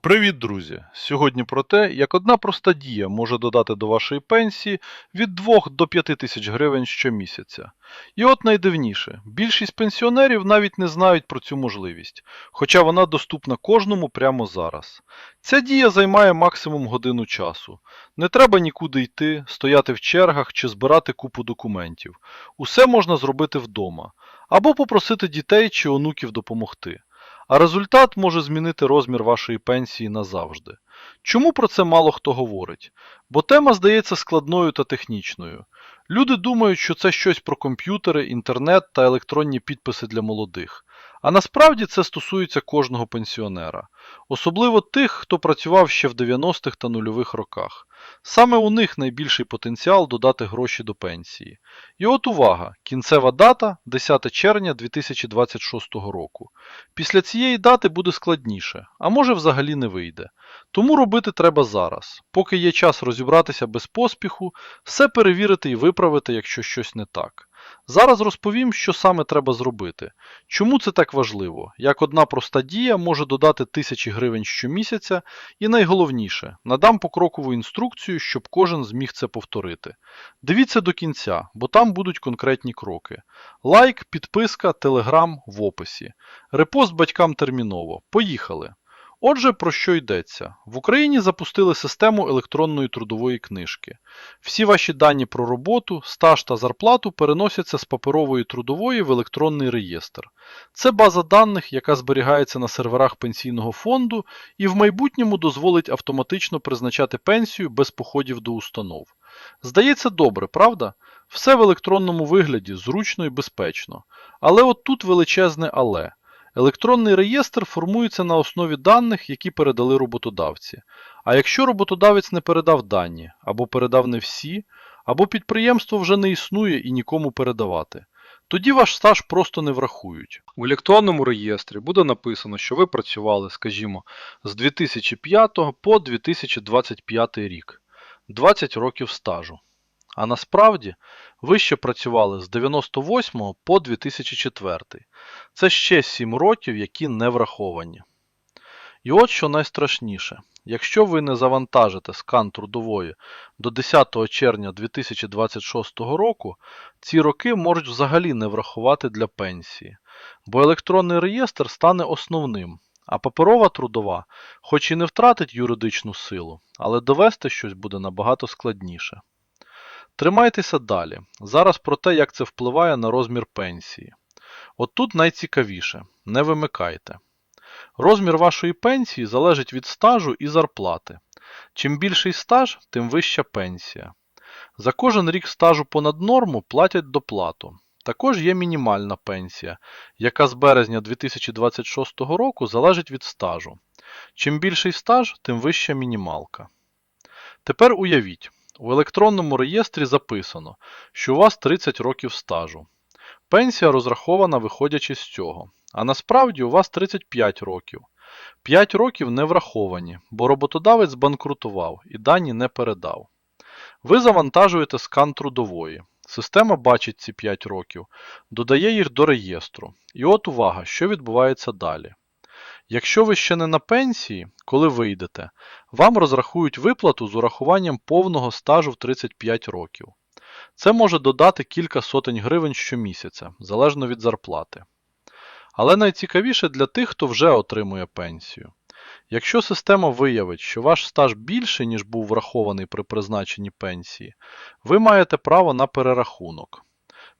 Привіт, друзі! Сьогодні про те, як одна проста дія може додати до вашої пенсії від 2 до 5 тисяч гривень щомісяця. І от найдивніше, більшість пенсіонерів навіть не знають про цю можливість, хоча вона доступна кожному прямо зараз. Ця дія займає максимум годину часу. Не треба нікуди йти, стояти в чергах чи збирати купу документів. Усе можна зробити вдома, або попросити дітей чи онуків допомогти. А результат може змінити розмір вашої пенсії назавжди. Чому про це мало хто говорить? Бо тема здається складною та технічною. Люди думають, що це щось про комп'ютери, інтернет та електронні підписи для молодих. А насправді це стосується кожного пенсіонера, особливо тих, хто працював ще в 90-х та нульових роках. Саме у них найбільший потенціал додати гроші до пенсії. І от увага! Кінцева дата 10 червня 2026 року. Після цієї дати буде складніше, а може взагалі не вийде. Тому робити треба зараз, поки є час розібратися без поспіху, все перевірити і виправити, якщо щось не так. Зараз розповім, що саме треба зробити. Чому це так важливо? Як одна проста дія може додати тисячі гривень щомісяця, і найголовніше, надам покрокову інструкцію, щоб кожен зміг це повторити. Дивіться до кінця, бо там будуть конкретні кроки. Лайк, підписка, телеграм в описі. Репост батькам терміново. Поїхали! Отже, про що йдеться? В Україні запустили систему електронної трудової книжки. Всі ваші дані про роботу, стаж та зарплату переносяться з паперової трудової в електронний реєстр. Це база даних, яка зберігається на серверах пенсійного фонду і в майбутньому дозволить автоматично призначати пенсію без походів до установ. Здається добре, правда? Все в електронному вигляді, зручно і безпечно. Але от тут величезне але. Електронний реєстр формується на основі даних, які передали роботодавці. А якщо роботодавець не передав дані, або передав не всі, або підприємство вже не існує і нікому передавати, тоді ваш стаж просто не врахують. У електронному реєстрі буде написано, що ви працювали, скажімо, з 2005 по 2025 рік, 20 років стажу. А насправді ви ще працювали з 98 по 2004. Це ще 7 років, які не враховані. І от що найстрашніше. Якщо ви не завантажите скан трудової до 10 червня 2026 року, ці роки можуть взагалі не врахувати для пенсії, бо електронний реєстр стане основним, а паперова трудова, хоч і не втратить юридичну силу, але довести щось буде набагато складніше. Тримайтеся далі. Зараз про те, як це впливає на розмір пенсії. От тут найцікавіше не вимикайте. Розмір вашої пенсії залежить від стажу і зарплати. Чим більший стаж, тим вища пенсія. За кожен рік стажу понад норму платять доплату. Також є мінімальна пенсія, яка з березня 2026 року залежить від стажу. Чим більший стаж, тим вища мінімалка. Тепер уявіть, у електронному реєстрі записано, що у вас 30 років стажу. Пенсія розрахована виходячи з цього. А насправді у вас 35 років. 5 років не враховані, бо роботодавець збанкрутував і дані не передав. Ви завантажуєте скан трудової. Система бачить ці 5 років, додає їх до реєстру. І от увага, що відбувається далі. Якщо ви ще не на пенсії, коли вийдете, вам розрахують виплату з урахуванням повного стажу в 35 років. Це може додати кілька сотень гривень щомісяця, залежно від зарплати. Але найцікавіше для тих, хто вже отримує пенсію. Якщо система виявить, що ваш стаж більший, ніж був врахований при призначенні пенсії, ви маєте право на перерахунок.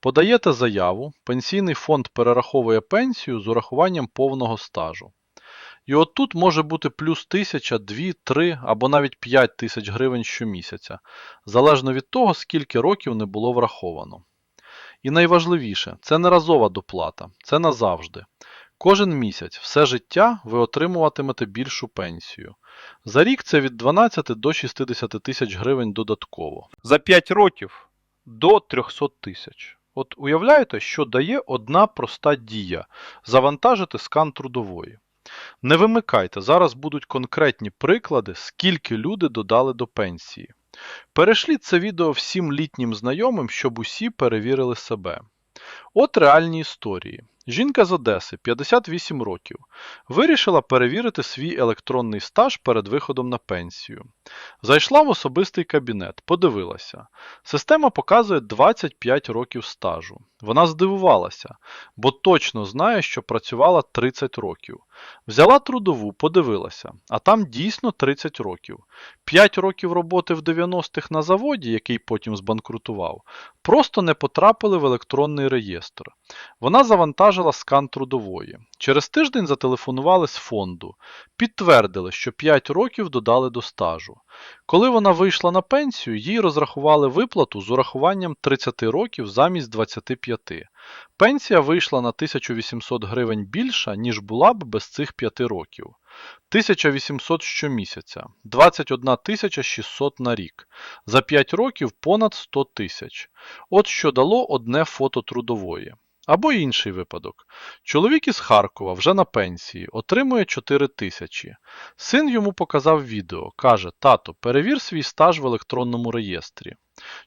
Подаєте заяву, пенсійний фонд перераховує пенсію з урахуванням повного стажу. І от тут може бути плюс 1000, 2, 3 або навіть 5 тисяч гривень щомісяця, залежно від того, скільки років не було враховано. І найважливіше, це не разова доплата, це назавжди. Кожен місяць, все життя ви отримуватимете більшу пенсію. За рік це від 12 до 60 тисяч гривень додатково. За 5 років до 300 тисяч. От уявляєте, що дає одна проста дія завантажити скан трудової. Не вимикайте, зараз будуть конкретні приклади, скільки люди додали до пенсії. Перешліть це відео всім літнім знайомим, щоб усі перевірили себе. От реальні історії. Жінка з Одеси, 58 років, вирішила перевірити свій електронний стаж перед виходом на пенсію. Зайшла в особистий кабінет, подивилася. Система показує 25 років стажу. Вона здивувалася, бо точно знає, що працювала 30 років. Взяла трудову, подивилася, а там дійсно 30 років. 5 років роботи в 90-х на заводі, який потім збанкрутував, просто не потрапили в електронний реєстр. Вона завантажила скан трудової. Через тиждень зателефонували з фонду, підтвердили, що 5 років додали до стажу. Коли вона вийшла на пенсію, їй розрахували виплату з урахуванням 30 років замість 25. Пенсія вийшла на 1800 гривень більша, ніж була б без цих 5 років. 1800 щомісяця, 21 600 на рік. За 5 років понад 100 тисяч. От що дало одне фото трудової. Або інший випадок. Чоловік із Харкова, вже на пенсії, отримує 4 тисячі. Син йому показав відео, каже: Тато, перевір свій стаж в електронному реєстрі.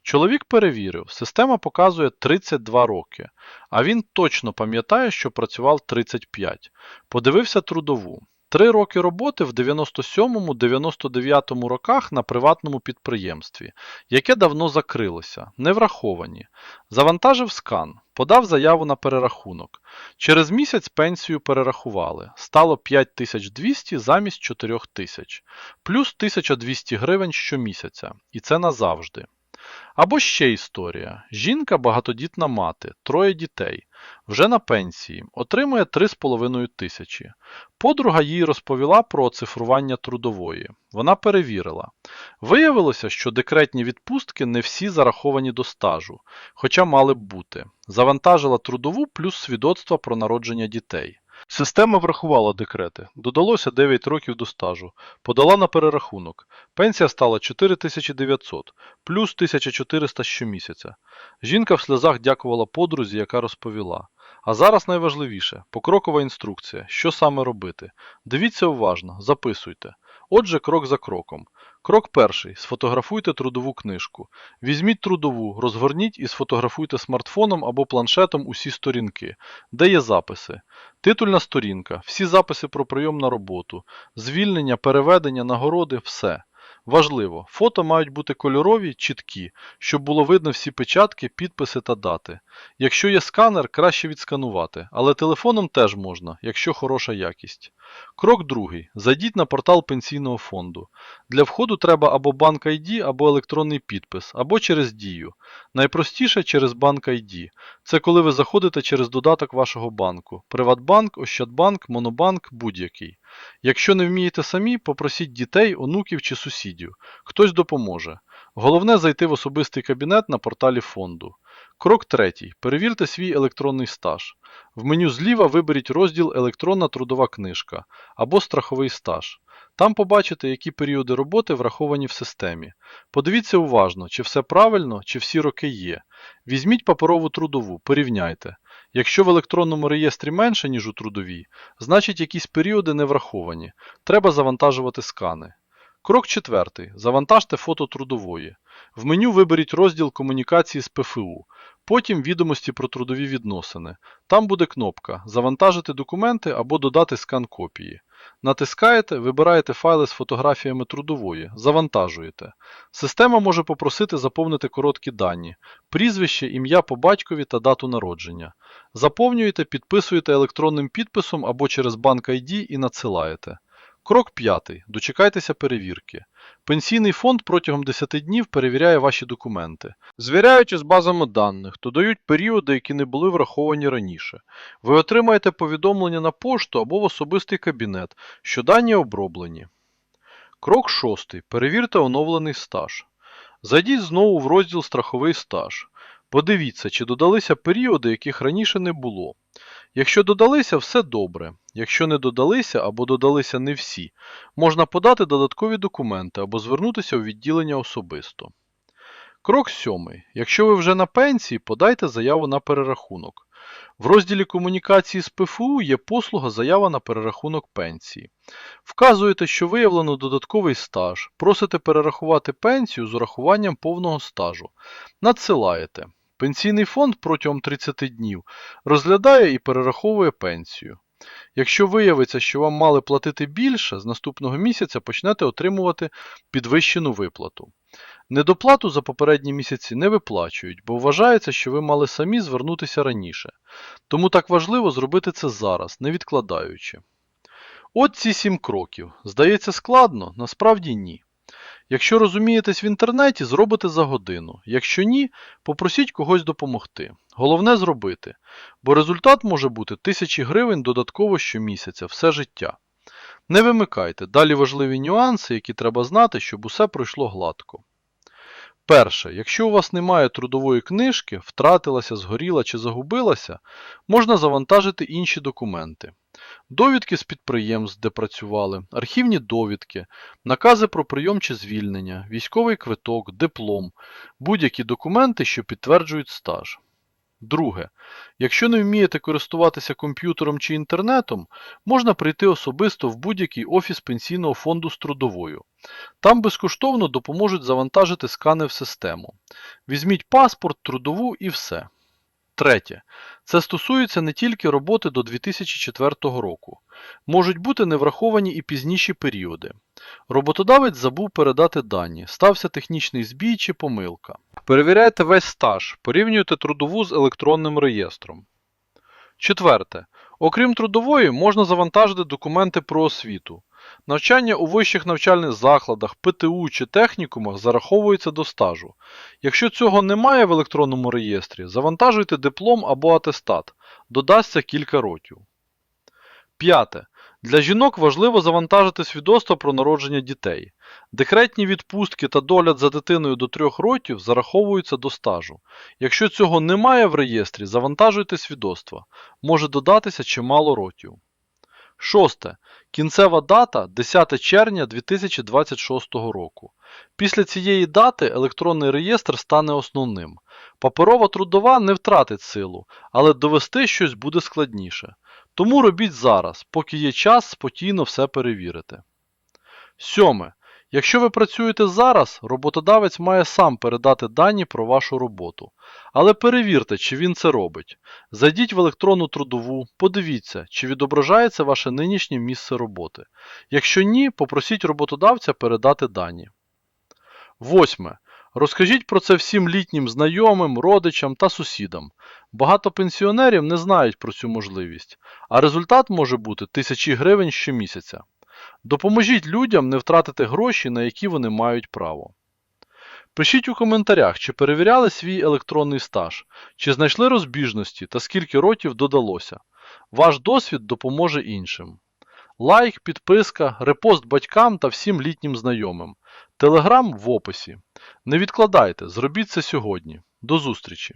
Чоловік перевірив, система показує 32 роки, а він точно пам'ятає, що працював 35. Подивився трудову. Три роки роботи в 97-99 роках на приватному підприємстві, яке давно закрилося, не враховані. Завантажив скан, подав заяву на перерахунок. Через місяць пенсію перерахували. Стало 5200 замість 4000, плюс 1200 гривень щомісяця. І це назавжди. Або ще історія. Жінка багатодітна мати, троє дітей, вже на пенсії, отримує 3,5 тисячі. Подруга їй розповіла про оцифрування трудової. Вона перевірила. Виявилося, що декретні відпустки не всі зараховані до стажу, хоча мали б бути. Завантажила трудову плюс свідоцтва про народження дітей. Система врахувала декрети, додалося 9 років до стажу, подала на перерахунок. Пенсія стала 4900, плюс 1400 щомісяця. Жінка в сльозах дякувала подрузі, яка розповіла. А зараз найважливіше покрокова інструкція, що саме робити. Дивіться уважно, записуйте. Отже, крок за кроком. Крок перший. Сфотографуйте трудову книжку. Візьміть трудову, розгорніть і сфотографуйте смартфоном або планшетом усі сторінки, де є записи. Титульна сторінка, всі записи про прийом на роботу, звільнення, переведення, нагороди, все. Важливо, фото мають бути кольорові, чіткі, щоб було видно всі печатки, підписи та дати. Якщо є сканер, краще відсканувати, але телефоном теж можна, якщо хороша якість. Крок другий. Зайдіть на портал пенсійного фонду. Для входу треба або банк ID, або електронний підпис, або через Дію. Найпростіше через банк ID. Це коли ви заходите через додаток вашого банку. Приватбанк, Ощадбанк, Монобанк, будь-який. Якщо не вмієте самі, попросіть дітей, онуків чи сусідів. Хтось допоможе. Головне зайти в особистий кабінет на порталі фонду. Крок третій. Перевірте свій електронний стаж. В меню зліва виберіть розділ Електронна трудова книжка або Страховий стаж. Там побачите, які періоди роботи враховані в системі. Подивіться уважно, чи все правильно, чи всі роки є. Візьміть паперову трудову, порівняйте. Якщо в електронному реєстрі менше, ніж у трудовій, значить якісь періоди не враховані. Треба завантажувати скани. Крок четвертий. Завантажте фото трудової. В меню виберіть розділ комунікації з ПФУ, потім відомості про трудові відносини. Там буде кнопка Завантажити документи або додати скан копії. Натискаєте, вибираєте файли з фотографіями трудової, завантажуєте. Система може попросити заповнити короткі дані, прізвище, ім'я по батькові та дату народження. Заповнюєте, підписуєте електронним підписом або через банк ID і надсилаєте. Крок п'ятий. Дочекайтеся перевірки. Пенсійний фонд протягом 10 днів перевіряє ваші документи. Звіряючи з базами даних, додають періоди, які не були враховані раніше. Ви отримаєте повідомлення на пошту або в особистий кабінет, що дані оброблені. Крок шостий. Перевірте оновлений стаж. Зайдіть знову в розділ Страховий стаж. Подивіться, чи додалися періоди, яких раніше не було. Якщо додалися, все добре. Якщо не додалися або додалися не всі, можна подати додаткові документи або звернутися у відділення особисто. Крок сьомий. Якщо ви вже на пенсії, подайте заяву на перерахунок. В розділі комунікації з ПФУ є послуга заява на перерахунок пенсії. Вказуєте, що виявлено додатковий стаж, просите перерахувати пенсію з урахуванням повного стажу. Надсилаєте. Пенсійний фонд протягом 30 днів розглядає і перераховує пенсію. Якщо виявиться, що вам мали платити більше, з наступного місяця почнете отримувати підвищену виплату. Недоплату за попередні місяці не виплачують, бо вважається, що ви мали самі звернутися раніше. Тому так важливо зробити це зараз, не відкладаючи. От ці сім кроків. Здається складно, насправді ні. Якщо розумієтесь в інтернеті, зробите за годину. Якщо ні, попросіть когось допомогти. Головне зробити, бо результат може бути тисячі гривень додатково щомісяця, все життя. Не вимикайте, далі важливі нюанси, які треба знати, щоб усе пройшло гладко. Перше, якщо у вас немає трудової книжки, втратилася, згоріла чи загубилася, можна завантажити інші документи. Довідки з підприємств, де працювали, архівні довідки, накази про прийом чи звільнення, військовий квиток, диплом, будь-які документи, що підтверджують стаж. Друге, якщо не вмієте користуватися комп'ютером чи інтернетом, можна прийти особисто в будь-який офіс пенсійного фонду з трудовою. Там безкоштовно допоможуть завантажити скани в систему. Візьміть паспорт, трудову і все. Третє. Це стосується не тільки роботи до 2004 року. Можуть бути невраховані і пізніші періоди. Роботодавець забув передати дані, стався технічний збій чи помилка. Перевіряйте весь стаж, порівнюйте трудову з електронним реєстром. Четверте. Окрім трудової, можна завантажити документи про освіту. Навчання у вищих навчальних закладах, ПТУ чи технікумах зараховується до стажу. Якщо цього немає в електронному реєстрі, завантажуйте диплом або атестат. Додасться кілька років. П'яте. Для жінок важливо завантажити свідоцтво про народження дітей. Декретні відпустки та догляд за дитиною до 3 років зараховуються до стажу. Якщо цього немає в реєстрі, завантажуйте свідоцтво. Може додатися чимало років. Шосте. Кінцева дата 10 червня 2026 року. Після цієї дати електронний реєстр стане основним. Паперова трудова не втратить силу, але довести щось буде складніше. Тому робіть зараз, поки є час спокійно все перевірити. Сьоме. Якщо ви працюєте зараз, роботодавець має сам передати дані про вашу роботу. Але перевірте, чи він це робить. Зайдіть в електронну трудову, подивіться, чи відображається ваше нинішнє місце роботи. Якщо ні, попросіть роботодавця передати дані. Восьме. Розкажіть про це всім літнім знайомим, родичам та сусідам. Багато пенсіонерів не знають про цю можливість, а результат може бути тисячі гривень щомісяця. Допоможіть людям не втратити гроші, на які вони мають право. Пишіть у коментарях, чи перевіряли свій електронний стаж, чи знайшли розбіжності та скільки років додалося. Ваш досвід допоможе іншим. Лайк, підписка, репост батькам та всім літнім знайомим. Телеграм в описі. Не відкладайте, зробіть це сьогодні. До зустрічі!